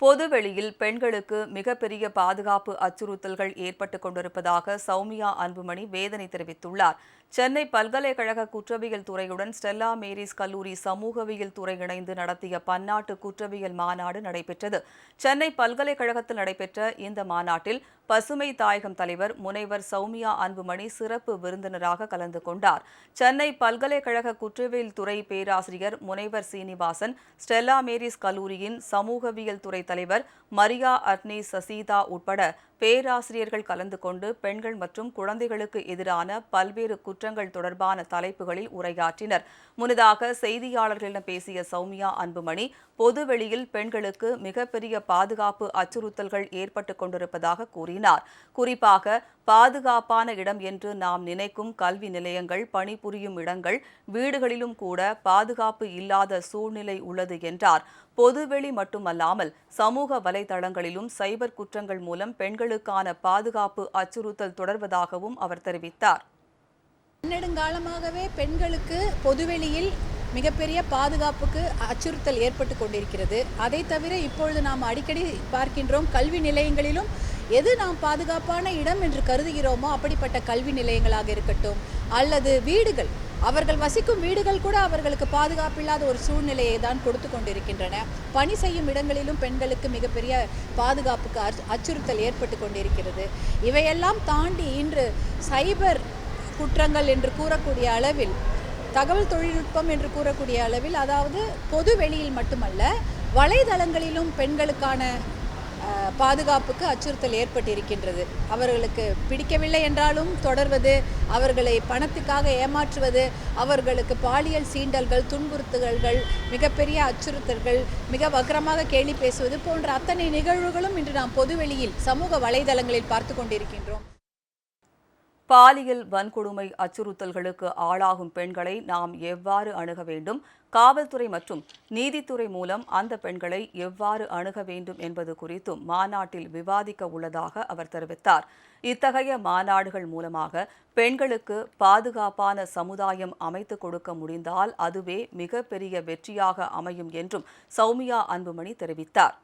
பொதுவெளியில் பெண்களுக்கு மிகப்பெரிய பாதுகாப்பு அச்சுறுத்தல்கள் ஏற்பட்டு கொண்டிருப்பதாக சௌமியா அன்புமணி வேதனை தெரிவித்துள்ளார். சென்னை பல்கலைக்கழக குற்றவியல் துறையுடன் ஸ்டெல்லா மேரிஸ் கல்லூரி சமூகவியல் துறை இணைந்து நடத்திய பன்னாட்டு குற்றவியல் மாநாடு நடைபெற்றது. சென்னை பல்கலைக்கழகத்தில் நடைபெற்ற இந்த மாநாட்டில் பசுமை தாயகம் தலைவர் முனைவர் சௌமியா அன்புமணி சிறப்பு விருந்தினராக கலந்து கொண்டார். சென்னை பல்கலைக்கழக குற்றவியல் துறை பேராசிரியர் முனைவர் சீனிவாசன் ஸ்டெல்லா மேரிஸ் கல்லூரியின் சமூகவியல் துறை தலைவர் மரியா அட்னி சசீதா உட்பட பேராசிரியர்கள் கலந்து கொண்டு பெண்கள் மற்றும் குழந்தைகளுக்கு எதிரான பல்வேறு குற்றங்கள் தொடர்பான தலைப்புகளில் உரையாற்றினர். முன்னதாக செய்தியாளர்களிடம் பேசிய சௌமியா அன்புமணி பொதுவெளியில் பெண்களுக்கு மிகப்பெரிய பாதுகாப்பு அச்சுறுத்தல்கள் ஏற்பட்டு கொண்டிருப்பதாக கூறினார். குறிப்பாக பாதுகாப்பான இடம் என்று நாம் நினைக்கும் கல்வி நிலையங்கள் பணிபுரியும் இடங்கள் வீடுகளிலும் கூட பாதுகாப்பு இல்லாத சூழ்நிலை உள்ளது என்றார். பொதுவெளி மட்டுமல்லாமல் சமூக வலைதளங்களிலும் சைபர் குற்றங்கள் மூலம் பெண்கள் மக்களுக்கான பாதுகாப்பு அச்சுறுத்தல் தொடர்வதாகவும் அவர் தெரிவித்தார். நெடுங்காலமாகவே பெண்களுக்கு பொதுவெளியில் மிகப்பெரிய பாதுகாப்புக்கு அச்சுறுத்தல் ஏற்பட்டு கொண்டிருக்கிறது. அதை தவிர இப்பொழுது நாம் அடிக்கடி பார்க்கின்றோம் கல்வி நிலையங்களிலும் எது நாம் பாதுகாப்பான இடம் என்று கருதுகிறோமோ அப்படிப்பட்ட கல்வி நிலையங்களாக இருக்கட்டும் அல்லது வீடுகள் அவர்கள் வசிக்கும் வீடுகள் கூட அவர்களுக்கு பாதுகாப்பில்லாத ஒரு சூழ்நிலையை தான் கொடுத்து கொண்டிருக்கின்றன. பணி செய்யும் இடங்களிலும் பெண்களுக்கு மிகப்பெரிய பாதுகாப்புக்கு அச்சு- அச்சுறுத்தல் ஏற்பட்டு கொண்டிருக்கிறது. இவையெல்லாம் தாண்டி இன்று சைபர் குற்றங்கள் என்று கூறக்கூடிய அளவில் தகவல் தொழில்நுட்பம் என்று கூறக்கூடிய அளவில் அதாவது பொது வெளியில் மட்டுமல்ல வலைதளங்களிலும் பெண்களுக்கான பாதுகாப்புக்கு அச்சுறுத்தல் ஏற்பட்டிருக்கின்றது. அவர்களுக்கு பிடிக்கவில்லை என்றாலும் தொடர்வது அவர்களை பணத்துக்காக ஏமாற்றுவது அவர்களுக்கு பாலியல் சீண்டல்கள் துன்புறுத்தல்கள் மிகப்பெரிய அச்சுறுத்தல்கள் மிக வக்கரமாக கேலி பேசுவது போன்ற அத்தனை நிகழ்வுகளும் இன்று நாம் பொதுவெளியில் சமூக வலைதளங்களில் பார்த்து கொண்டிருக்கின்றோம். பாலியல் வன்கொடுமை அச்சுறுத்தல்களுக்கு ஆளாகும் பெண்களை நாம் எவ்வாறு அணுக வேண்டும்? காவல்துறை மற்றும் நீதித்துறை மூலம் அந்த பெண்களை எவ்வாறு அணுக வேண்டும் என்பது குறித்தும் மாநாட்டில் விவாதிக்க உள்ளதாக அவர் தெரிவித்தார். இத்தகைய மாநாடுகள் மூலமாக பெண்களுக்கு பாதுகாப்பான சமுதாயம் அமைத்துக் கொடுக்க முடிந்தால் அதுவே மிகப்பெரிய வெற்றியாக அமையும் என்றும் சௌமியா அன்புமணி தெரிவித்தார்.